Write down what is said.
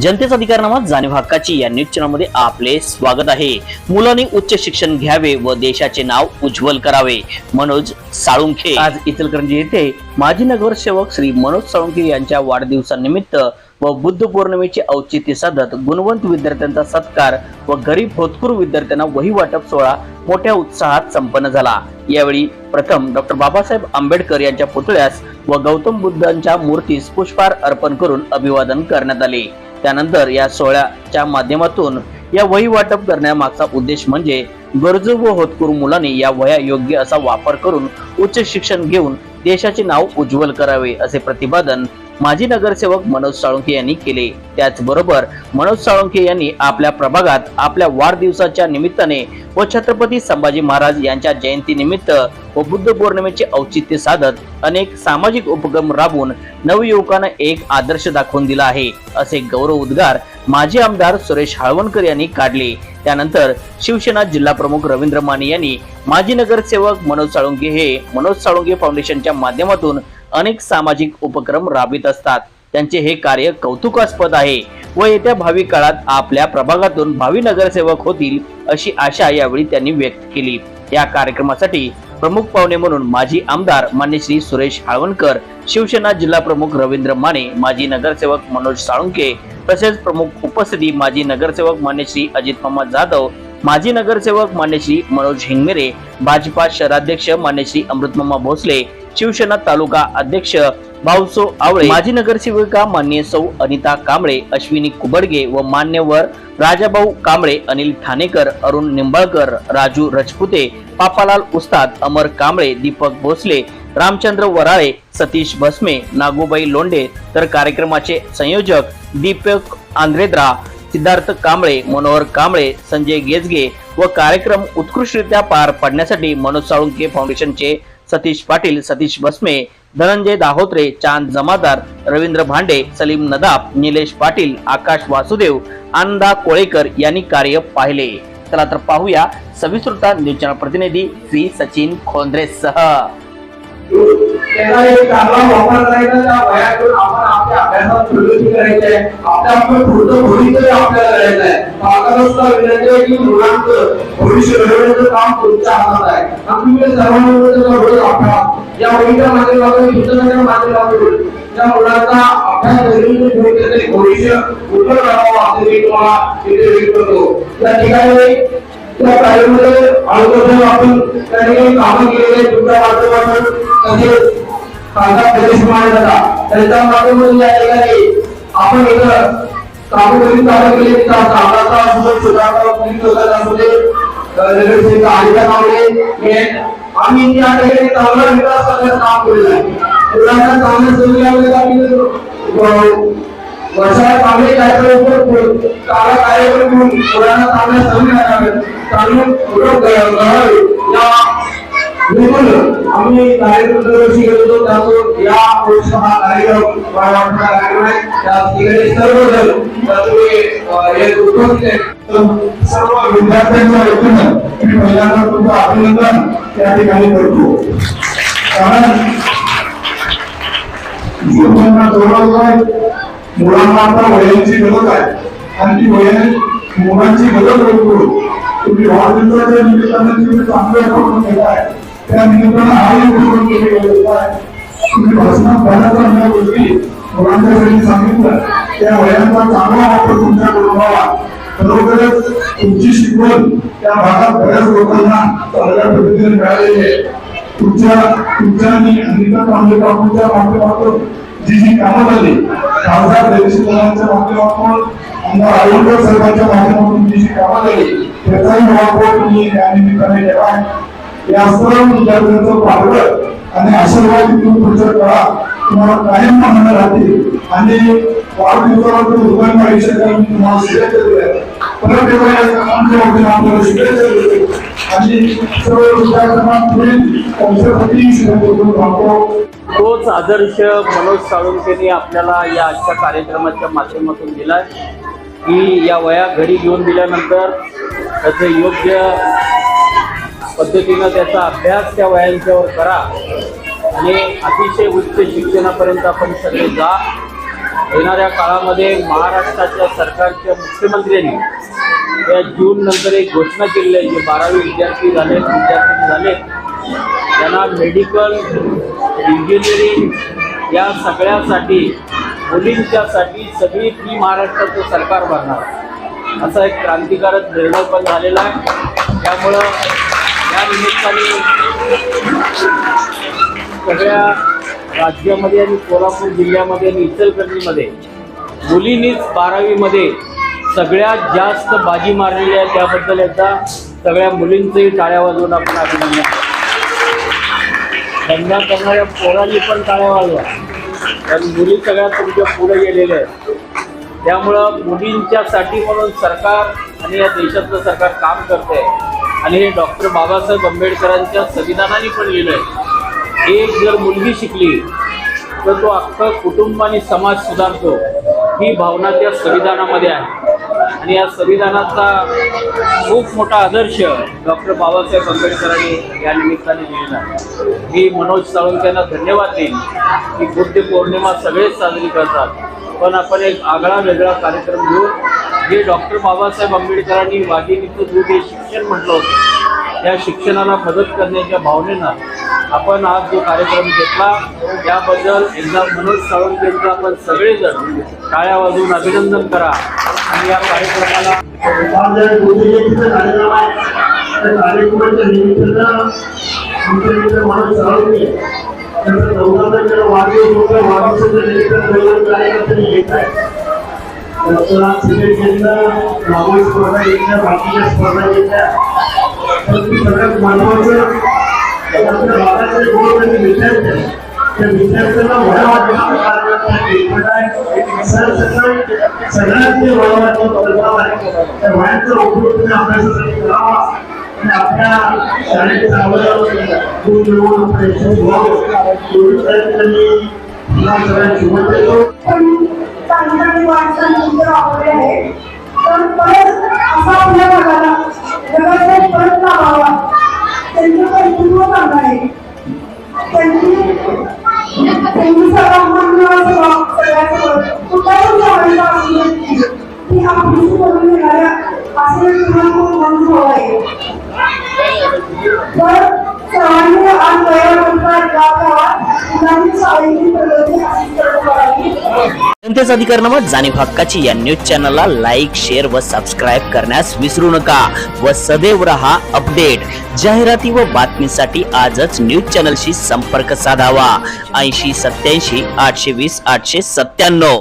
जनतेचा अधिकारनामा जाणीव हक्काची या न्यूज चॅनलमध्ये आपले स्वागत आहे. मुलांनी उच्च शिक्षण घ्यावे व देशाचे नाव उज्ज्वल करावे. मनोज साळुंखे. आज इचलकरंजी येथे माजी नगरसेवक श्री मनोज साळुंखे यांच्या वाढदिवसानिमित्त व बुद्ध पौर्णिमेचे औचित्य साधत गुणवंत विद्यार्थ्यांचा सत्कार व गरीब होतकूर विद्यार्थ्यांना वही वाटप सोहळा मोठ्या उत्साहात संपन्न झाला. यावेळी प्रथम डॉक्टर बाबासाहेब आंबेडकर यांच्या पुतळ्यास व गौतम बुद्धांच्या मूर्तीस पुष्पहार अर्पण करून अभिवादन करण्यात आले. त्यानंतर या सोहळ्याच्या माध्यमातून या वही वाटप करण्यामागचा उद्देश म्हणजे गरजू व होतकरू मुलांनी या वह्या योग्य असा वापर करून उच्च शिक्षण घेऊन देशाचे नाव उज्ज्वल करावे असे प्रतिपादन माजी नगरसेवक मनोज साळुंखे यांनी केले. त्याचबरोबर मनोज साळुंखे यांनी आपल्या प्रभागात आपल्या वाढदिवसाच्या निमित्ताने व छत्रपती संभाजी महाराज यांच्या जयंती निमित्त व बुद्ध पौर्णिमेचे औचित्य साधत अनेक सामाजिक उपक्रम राबवून नवयुवकांना एक आदर्श दाखवून दिला आहे असे गौरव उद्गार माजी आमदार सुरेश हळवणकर यांनी काढले. त्यानंतर शिवसेना जिल्हा प्रमुख रवींद्र माने यांनी माजी नगरसेवक मनोज साळुंके हे मनोज साळुंके फाउंडेशनच्या माध्यमातून अनेक सामाजिक उपक्रम राबवित असतात. त्यांचे हे कार्य कौतुकास्पद आहे व येत्या भावी काळात आपल्या प्रभागातून भावी नगरसेवक होतील अशी आशा यावेळी त्यांनी व्यक्त केली. या कार्यक्रमासाठी प्रमुख पाहुणे म्हणून माजी आमदार मान्य श्री सुरेश हाळवणकर शिवसेना जिल्हा प्रमुख रवींद्र माने माजी नगरसेवक मनोज साळुंके तसेच प्रमुख उपस्थिती माजी नगरसेवक मान्य श्री अजित मामा जाधव माजी नगरसेवक मान्य श्री मनोज हिंगमेरे भाजपा शहराध्यक्ष मान्य श्री अमृतमामा भोसले शिवसेना तालुका अध्यक्ष भाऊसो आवळे माजी नगरसेविका मान्य सौ अनिता कांबळे अश्विनी कुबडगे व मान्यवर राजाभाऊ कांबळे अनिल ठाणेकर अरुण निंबाळकर राजू रजपुते पापालाल उस्ताद अमर कांबळे दीपक भोसले रामचंद्र वराळे सतीश भस्मे नागूबाई लोंढे तर कार्यक्रमाचे संयोजक दीपक आंद्रेद्रा सिद्धार्थ कांबळे मनोहर कांबळे संजय गेजगे व कार्यक्रम उत्कृष्टरित्या पार पाडण्यासाठी मनोज साळुंके फाउंडेशनचे सतीश पाटील सतीश भस्मे धनंजय दाहोत्रे चांद जमादार रवींद्र भांडे सलीम नदाब निलेश पाटील आकाश वासुदेव आनंदा कोळेकर यांनी कार्य पाहिले. चला तर पाहूया सविस्तृता न्यूज चॅनल प्रतिनिधी श्री सचिन खोंद्रे सह त्या आपल्या प्रगती करायची आहे. आपल्या आपलं पुढचं भविष्य आपल्याला करायचं आहे. पालकांना विनंती आहे की मुलांचं भविष्य घडवण्याचं काम तुमच्या हातात आहे. आणि तुम्ही रोज अभ्यास या त्या मुलांचा अभ्यास भविष्य मी तुम्हाला व्यक्त करतो. ठिकाणी त्या आपण त्या ठिकाणी कामं केलेले तुमच्या माध्यमातून. तसेच कागद प्रदेश मांडला त्यांच्या माध्यमातून या ठिकाणी आपण इथं कामं करून कामं केली तिथं कामाचा असू दे सुधारणा पोलीस वगैरे असू दे नगरसेविका आलिका कावळे आम्ही ठिकाणी चांगला विकास करण्याचं काम केलेलं आहे. मुलांना चांगल्या सोयी लावल्या वर्षाला चांगले कार्यक्रम चांगला कार्यक्रम घेऊन मुलांना चांगल्या सवयी लागाव्यात या आम्ही कार्यक्रम दरवर्षी घेतो या वर्षी हा कार्यक्रम कार्यक्रम आहे. त्या ठिकाणी सर्वजण तुम्ही उपस्थित आहेत. सर्व विद्यार्थ्यांच्या वतीनं मी पहिल्यांदा तुमचं अभिनंदन त्या ठिकाणी करतो. कारण मुलांना गौरव आहे मुलांना आता वयांची गरज आहे. आणि ती वया मुलांची गरज ओळखून तुम्ही वाढदिवसाच्या निमित्ताने तुम्ही चांगलं करून घेताय. त्या निमित्तानं हाही उपक्रम केले आहे तुम्ही भाषणात बऱ्याच अन्य गोष्टी मुलांच्या सांगितलं त्या वयांचा चांगला वापर तुमच्याकडून व्हावा खरोखरच तुमची शिकवण त्या भागात बऱ्याच लोकांना चांगल्या पद्धतीने मिळालेली आहे. तुमच्या तुमच्या आणि अनिता कांबळे बापूंच्या माध्यमातून जी जी कामं झाली खासदार देवेशिवांच्या माध्यमातून आमदार आयोगर साहेबांच्या माध्यमातून जी जी कामं झाली त्याचाही वापर तुम्ही या निमित्ताने केला आहे या सर्व विद्यार्थ्यांचं पाठबळ आणि आशीर्वाद तुम्ही पुढच्या काळा तुम्हाला कायम मानणार राहतील. आणि तुम्हाला शुभेच्छा दिल्या परत आपल्याला शुभेच्छा देतो आणि सर्व विद्यार्थ्यांना पुढील त्यांच्यासाठी शुभेच्छा देऊन थांबतो तोच आदर्श मनोज साळुंखेने आपल्याला या आजच्या कार्यक्रमाच्या माध्यमातून दिलाय. की या वया घरी घेऊन दिल्यानंतर त्याचं योग्य पद्धतीनं त्याचा अभ्यास त्या वयांच्यावर करा. आणि अतिशय उच्च शिक्षणापर्यंत आपण सगळे जा. येणाऱ्या काळामध्ये महाराष्ट्राच्या सरकारच्या मुख्यमंत्र्यांनी या जून नंतर एक घोषणा केली आहे. जे बारावी विद्यार्थी झाले विद्यार्थी झाले त्यांना मेडिकल इंजिनिअरिंग या सगळ्यासाठी मुलींच्यासाठी सगळी फी महाराष्ट्राचं सरकार भरणार. असा एक क्रांतिकारक निर्णय पण झालेला आहे. त्यामुळं या निमित्ताने सगळ्या राज्यामध्ये आणि कोल्हापूर जिल्ह्यामध्ये आणि इचलकरंजीमध्ये मुलींनीच बारावीमध्ये सगळ्यात जास्त बाजी मारलेली आहे त्याबद्दल एकदा सगळ्या मुलींचंही टाळ्या वाजवून आपण अभिनंदन धंदा करणाऱ्या पोरांनी पण टाळ्या वाजवा. कारण मुली सगळ्या तुमच्यापुढे गेलेल्या आहेत. त्यामुळं मुलींच्यासाठी म्हणून सरकार आणि या देशातलं सरकार काम करत आहे आणि हे डॉक्टर बाबासाहेब आंबेडकरांच्या संविधानाने पण लिहिलं आहे एक जर मुलगी शिकली तर तो अख्खं कुटुंब आणि समाज सुधारतो. ही भावना त्या संविधानामध्ये आहे. आणि या संविधानाचा खूप मोठा आदर्श डॉक्टर बाबासाहेब आंबेडकरांनी या निमित्ताने लिहिला आहे. मी मनोज साळुंके यांना धन्यवाद देईन की बुद्ध पौर्णिमा सगळेच साजरी करतात. पण आपण एक आगळा वेगळा कार्यक्रम घेऊन जे डॉक्टर बाबासाहेब आंबेडकरांनी वाघिणीचं दूध हे शिक्षण म्हटलं होतं त्या शिक्षणाला मदत करण्याच्या भावनेनं आपण आज जो कार्यक्रम घेतला त्याबद्दल एकदा मनोज साळुंकेंचं आपण सगळेजण टाळ्या वाजवून अभिनंदन करा. आणि या कार्यक्रमाला कार्यक्रमाच्या निमित्तानं आमचे मनोज सावंत त्यांचं चौदाचा वाढदिवस होता वाढदिवसाच्या आहे त्याचा क्रिकेट घेतलं स्पर्धा घेतल्या बाकीच्या स्पर्धा घेतल्या पण सगळ्यात महत्वाचं आपल्या आणि विद्यार्थी. त्या विद्यार्थ्यांना सगळ्यात आहे. त्या वयाचा उपयोग तुम्ही अभ्यासासाठी करावा आणि आपल्या मिळवून व्हावं. एवढी सगळ्यांना शुभेच्छा देतो असे तुम्हाला मंजूर आहे तर सर्वांनी आज जनतेचा अधिकारनामा जाणीव हक्काची या न्यूज चॅनलला लाईक शेअर व सबस्क्राईब करण्यास विसरू नका व सदैव रहा अपडेट जाहिराती व बातमीसाठी आजच न्यूज चॅनलशी संपर्क साधावा. ऐंशी सत्याऐंशी आठशे वीस आठशे सत्त्याण्णव.